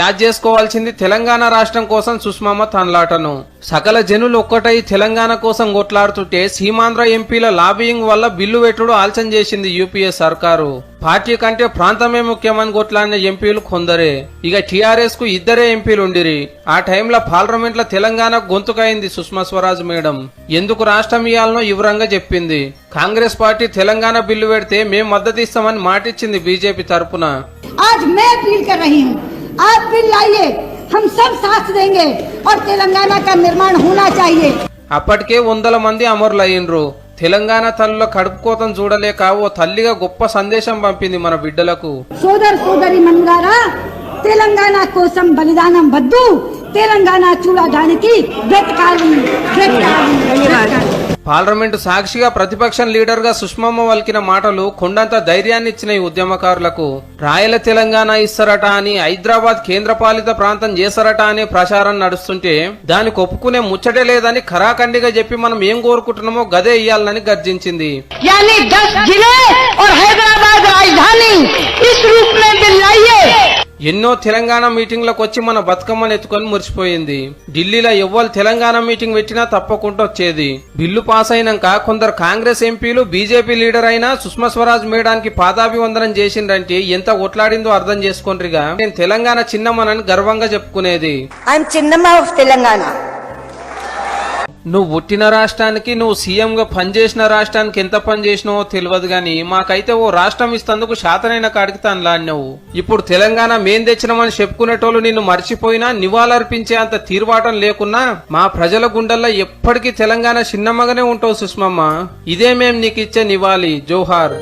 యాద్ చేసుకోవాల్సింది తెలంగాణ రాష్ట్రం కోసం సుష్మామ తనలాటను సకల జనులు ఒక్కటై తెలంగాణ కోసం కొట్లాడుతుంటే సీమాంధ్ర ఎంపీల లాబియింగ్ వల్ల బిల్లు పెట్టుడు ఆలస్యం చేసింది యూపీఏ సర్కారు. పార్టీ కంటే ప్రాంతమే ముఖ్యమని కొట్లాడిన ఎంపీలు కొందరే. ఇక టీఆర్ఎస్కు ఇద్దరే ఎంపీలు ఉండిరి ఆ టైంలో పార్లమెంట్లో తెలంగాణ గొంతుకైంది సుష్మా స్వరాజ్ మేడం. ఎందుకు రాష్ట్రం ఇవ్వాలనో వివరంగా చెప్పింది. కాంగ్రెస్ పార్టీ తెలంగాణ బిల్లు పెడితే మేము మద్దతు ఇస్తామని మాటిచ్చింది బీజేపీ తరపున. आप बिल लाइए हम सब साथ देंगे और तेलंगाना का निर्माण होना चाहिए అప్పటికే వందల మంది అమరులయ్యిండ్రు తెలంగాణ తల్లుల కడుపు కోతను చూడలేక ఓ తల్లిగా గొప్ప సందేశం పంపింది మన బిడ్డలకు సోదర్ సోదరి మనులారా తెలంగాణ కోసం బలిదానం వద్దు తెలంగాణ చూడడానికి బ్రతకాలి బ్రతకాలి బ్రతకాలి పార్లమెంటు సాక్షిగా ప్రతిపక్షం లీడర్గా సుష్మమ్మ వల్కిన మాటలు కొండంత ధైర్యాన్ని ఇచ్చిన ఈ ఉద్యమకారులకు రాయల తెలంగాణ ఇస్తారట అని హైదరాబాద్ కేంద్రపాలిత ప్రాంతం చేస్తారట అనే ప్రచారం నడుస్తుంటే దానికి ఒప్పుకునే ముచ్చటే లేదని ఖరాఖండిగా చెప్పి మనం ఏం కోరుకుంటున్నామో గదే ఇయ్యాలని గర్జించింది. ఎన్నో తెలంగాణ మీటింగ్లకు వచ్చి మన బతుకమ్మను ఎత్తుకొని మురిసిపోయింది. ఢిల్లీలో ఎవ్వరు తెలంగాణ మీటింగ్ పెట్టినా తప్పకుండా వచ్చేది. బిల్లు పాస్ అయినాక కొందరు కాంగ్రెస్ ఎంపీలు బీజేపీ లీడర్ అయినా సుష్మా స్వరాజ్ మేడానికి పాదాభివందనం చేసిండ్రంటే ఎంత ఒట్లాడిందో అర్థం చేసుకోండిగా నేను తెలంగాణ చిన్నమ్మనని గర్వంగా చెప్పుకునేది. ఐఎమ్ చిన్నమ్మ ఆఫ్ తెలంగాణ నువ్వు పుట్టిన రాష్ట్రానికి నువ్వు సీఎంగా పనిచేసిన రాష్ట్రానికి ఎంత పని చేసినావో తెలియదు గాని మాకైతే ఓ రాష్ట్రం ఇస్తందుకు శాతనైన కాడికి లాడినవు ఇప్పుడు తెలంగాణ మేం తెచ్చినామని చెప్పుకునేటోళ్ళు నిన్ను మర్చిపోయినా నివాళులర్పించే అంత తీర్వాటం లేకున్నా మా ప్రజల గుండెల్లో ఎప్పటికీ తెలంగాణ చిన్నమ్మగానే ఉంటావు సుష్మమ్మ. ఇదే మేం నీకు ఇచ్చే నివాళి జోహార్.